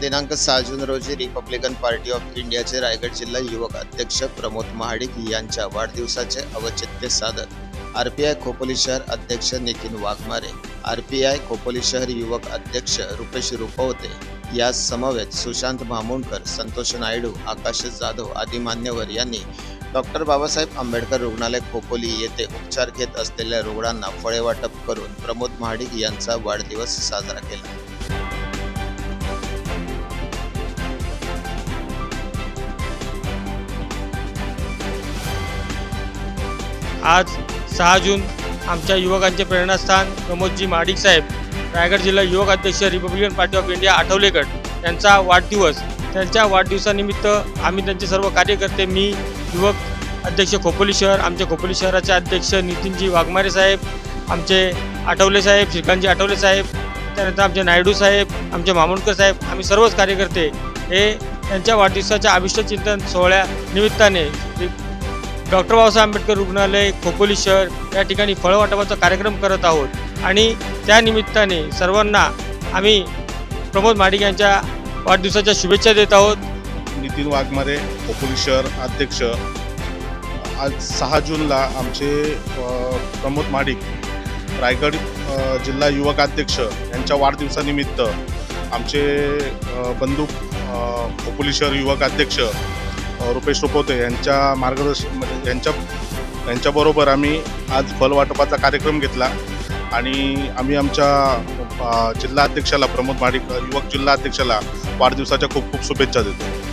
दिनांक सहा जून रोजी रिपब्लिकन पार्टी ऑफ इंडियाचे रायगड जिल्हा युवक अध्यक्ष प्रमोद महाडिक यांच्या वाढदिवसाचे औचित्य साधत आर पी आय खोपोली शहर अध्यक्ष Nitin Waghmare R P I Khopoli शहर युवक अध्यक्ष रुपेश रुपवते या समवेत सुशांत भामुणकर संतोष नायडू आकाश जाधव आदी मान्यवर यांनी डॉक्टर बाबासाहेब आंबेडकर रुग्णालय खोपोली येथे उपचार घेत असलेल्या रुग्णांना फळे वाटप करून प्रमोद महाडिक यांचा वाढदिवस साजरा केला. आज सहा जून आमच्या युवकांचे प्रेरणास्थान प्रमोदजी माडिक साहेब रायगड जिल्हा युवक अध्यक्ष रिपब्लिकन पार्टी ऑफ इंडिया आठवलेगड यांचा वाढदिवस. त्यांच्या वाढदिवसानिमित्त आम्ही त्यांचे सर्व कार्यकर्ते मी युवक अध्यक्ष खोपोली शहर आमचे खोपोली शहराचे अध्यक्ष नितीनजी वाघमारे साहेब आमचे आठवले साहेब श्रीकांतजी आठवले साहेब त्यानंतर आमचे नायडू साहेब आमचे मामुणकर साहेब आम्ही सर्वच कार्यकर्ते हे त्यांच्या वाढदिवसाच्या अभिष्ट चिंतन सोहळ्या निमित्ताने डॉक्टर बाबासाहेब आंबेडकर रुग्णालय खोपोली शहर या ठिकाणी फळवाटपाचा कार्यक्रम करत आहोत. आणि त्या निमित्ताने सर्वांना आम्ही प्रमोद माडिक यांच्या वाढदिवसाच्या शुभेच्छा देत आहोत. नितीन वाघमारे खोपोली शहर अध्यक्ष. आज सहा जूनला आमचे प्रमोद माडिक रायगड जिल्हा युवक अध्यक्ष यांच्या वाढदिवसानिमित्त आमचे बंदूक बंधू खोपोली शहर युवक अध्यक्ष रुपेश रुपवते यांच्या मार्गदर्शन म्हणजे यांच्या यांच्याबरोबर आम्ही आज फलवाटपाचा कार्यक्रम घेतला. आणि आम्ही आमच्या जिल्हा अध्यक्षाला प्रमोद माडिक युवक जिल्हा अध्यक्षाला वाढदिवसाच्या खूप खूप शुभेच्छा देतो.